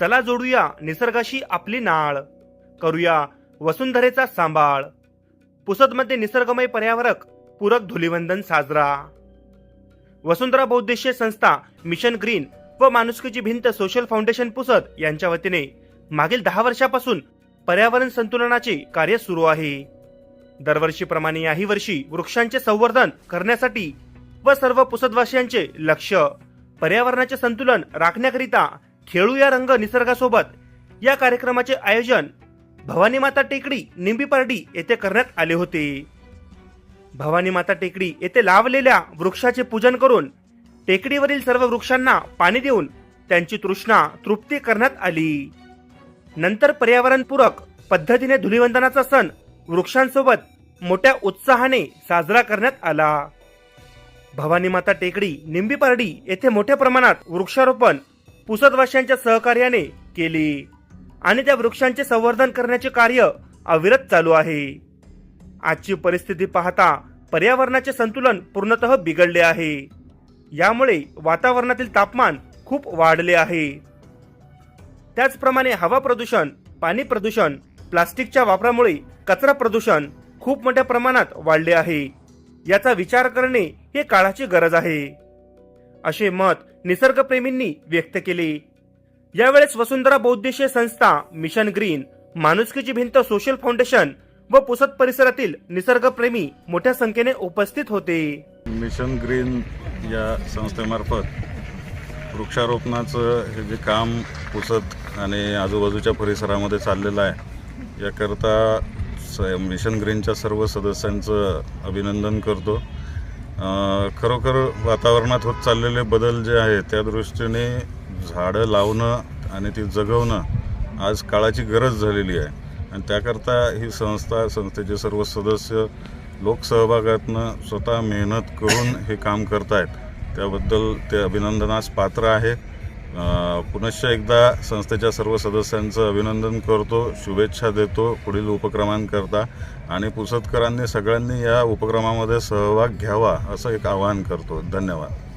चला जोडूया निसर्गाशी आपली नाळ. करूया वसुंधरेचा सांभाळ. पुसदमध्ये निसर्गमय पर्यावरक पूरक धुलिवंदन साजरा. वसुंधरा बहुद्देशीय संस्था मिशन ग्रीन व माणुसकीची भिंत सोशल फाउंडेशन पुसद यांच्या वतीने मागील दहा वर्षापासून पर्यावरण संतुलनाचे कार्य सुरू आहे. दरवर्षीप्रमाणे याही वर्षी वृक्षांचे संवर्धन करण्यासाठी व सर्व पुसदवासियांचे लक्ष पर्यावरणाचे संतुलन राखण्याकरिता खेळूया रंग निसर्गासोबत. या कार्यक्रमाचे आयोजन भवानी माता टेकडी निंबीपारडी येथे करण्यात आले होते. भवानी माता टेकडी येथे लावलेल्या वृक्षाचे पूजन करून टेकडीवरील सर्व वृक्षांना पाणी देऊन त्यांची तृष्णा तृप्ती करण्यात आली. नंतर पर्यावरणपूरक पद्धतीने धुलिवंदनाचा सण वृक्षांसोबत मोठ्या उत्साहाने साजरा करण्यात आला. भवानी माता टेकडी निंबीपारडी येथे मोठ्या प्रमाणात वृक्षारोपण पुसदवाशांच्या सहकार्याने केली आणि त्या वृक्षांचे संवर्धन करण्याचे कार्य अविरत चालू आहे. आजची परिस्थिती पाहता पर्यावरणाचे संतुलन पूर्णतः बिघडले आहे. यामुळे वातावरणातील तापमान खूप वाढले आहे. त्याचप्रमाणे हवा प्रदूषण पाणी प्रदूषण प्लास्टिकच्या वापरामुळे कचरा प्रदूषण खूप मोठ्या प्रमाणात वाढले आहे. याचा विचार करणे हे काळाची गरज आहे. असे मत निसर्गप्रेमींनी व्यक्त केले. यावेळेस वसुंधरा बहुद्देशीय संस्था मिशन ग्रीन माणुसकीची भिंत सोशल फाउंडेशन व पुसद परिसरातील निसर्गप्रेमी मोठ्या संख्येने उपस्थित होते. मिशन ग्रीन या संस्थेमार्फत वृक्षारोपणाचं हे जे काम पुसत आणि आजूबाजूच्या परिसरामध्ये चाललेलं आहे याकरता स मिशन ग्रीनच्या सर्व सदस्यांचं अभिनंदन करतो. खरोखर वातावरणात होत चाललेले बदल जे आहे त्या दृष्टीने झाडं लावणं आणि ती जगवणं आज काळाची गरज झालेली आहे. आणि त्याकरता ही संस्था संस्थेचे सर्व सदस्य लोकसहभागातनं स्वतः मेहनत करून हे काम करतायत. त्याबद्दल ते अभिनंदनास पात्र आहे. पुनश्च एकदा संस्थेच्या सर्व सदस्यांचं अभिनंदन करतो शुभेच्छा देतो पुढील उपक्रमांकरता आणि पुसतकरांनी सगळ्यांनी या उपक्रमामध्ये सहभाग घ्यावा असं एक आवाहन करतो. धन्यवाद.